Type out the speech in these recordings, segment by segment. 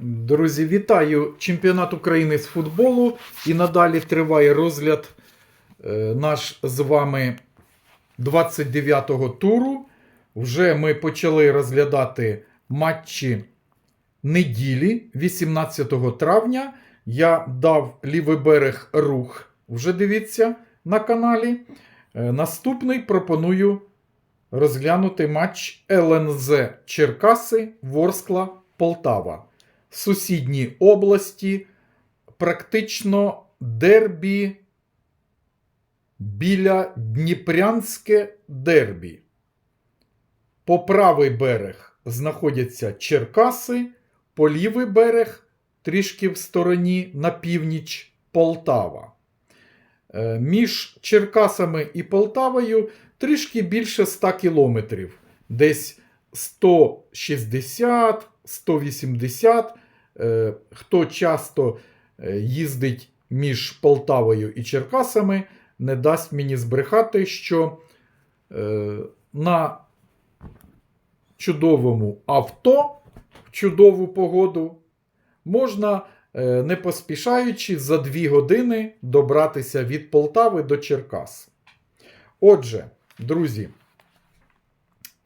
Друзі, вітаю чемпіонат України з футболу. І надалі триває розгляд е, наш з вами 29-го туру. Вже ми почали розглядати матчі неділі 18 травня. Я дав лівий берег рух. Вже дивіться на каналі. Е, Наступний пропоную розглянути матч ЛНЗ Черкаси, Ворскла, Полтава. Сусідні області, практично дербі біля Дніпрянське дербі. По правий берег знаходяться Черкаси, по лівий берег, трішки в стороні на північ Полтава. Е, Між Черкасами і Полтавою трішки більше 100 кілометрів, десь 160, 180. Е, Хто часто е, їздить між Полтавою і Черкасами, не дасть мені збрехати, що е, на чудовому авто в чудову погоду можна, не поспішаючи, за 2 години добратися від Полтави до Черкас. Отже, друзі,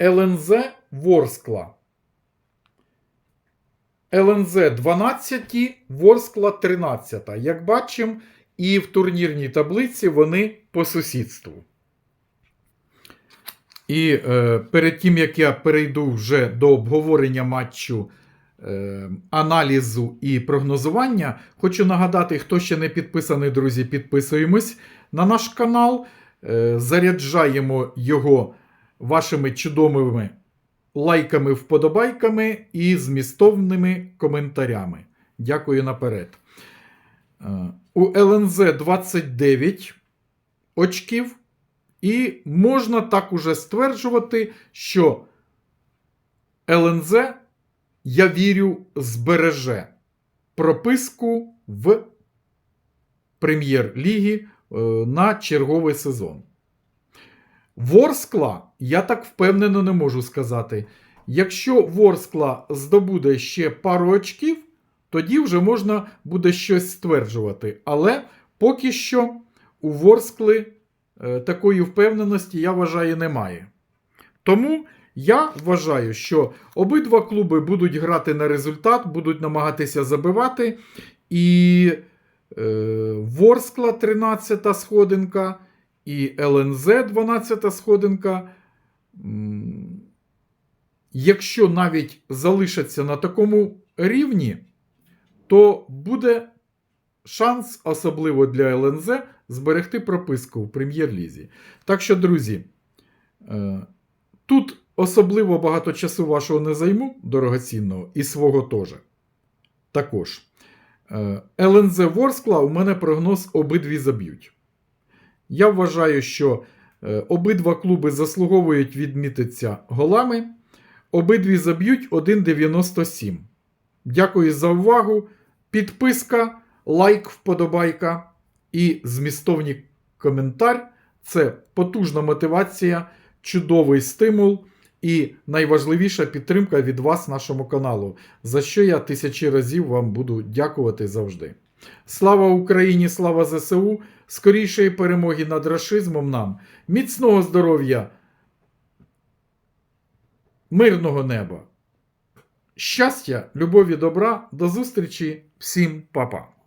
ЛНЗ Ворскла. ЛНЗ 12, Ворскла 13. Як бачимо, і в турнірній таблиці вони по сусідству. І е, перед тим, як я перейду вже до обговорення матчу, е, аналізу і прогнозування, хочу нагадати, хто ще не підписаний, друзі, підписуємось на наш канал. Е, заряджаємо його вашими чудовими лайками, вподобайками і змістовними коментарями. Дякую наперед. Е, У ЛНЗ 29 очків. І можна так уже стверджувати, що ЛНЗ, я вірю, збереже прописку в прем'єр-лігі е, на черговий сезон. Ворскла, я так впевнено не можу сказати. Якщо Ворскла здобуде ще пару очків, тоді вже можна буде щось стверджувати. Але поки що у Ворскли е, такої впевненості, я вважаю, немає. Тому я вважаю, що обидва клуби будуть грати на результат, будуть намагатися забивати. І е, Ворскла 13 сходинка, і ЛНЗ 12 сходинка. Якщо навіть залишаться на такому рівні, то буде шанс, особливо для ЛНЗ, зберегти прописку в прем'єр-лізі. Так що, друзі, е, тут особливо багато часу вашого не займу, дорогоцінного, і свого теж. Також. Е, ЛНЗ Ворскла у мене прогноз обидві заб'ють. Я вважаю, що е, обидва клуби заслуговують відмітитися голами. Обидві заб'ють 1,97. Дякую за увагу. Підписка, лайк, вподобайка і змістовний коментар це потужна мотивація, чудовий стимул і найважливіша підтримка від вас нашому каналу, за що я тисячі разів вам буду дякувати завжди. Слава Україні, слава ЗСУ, скорішої перемоги над рашизмом нам, міцного здоров'я, мирного неба. Щастя, любові, добра, до зустрічі, всім па-па.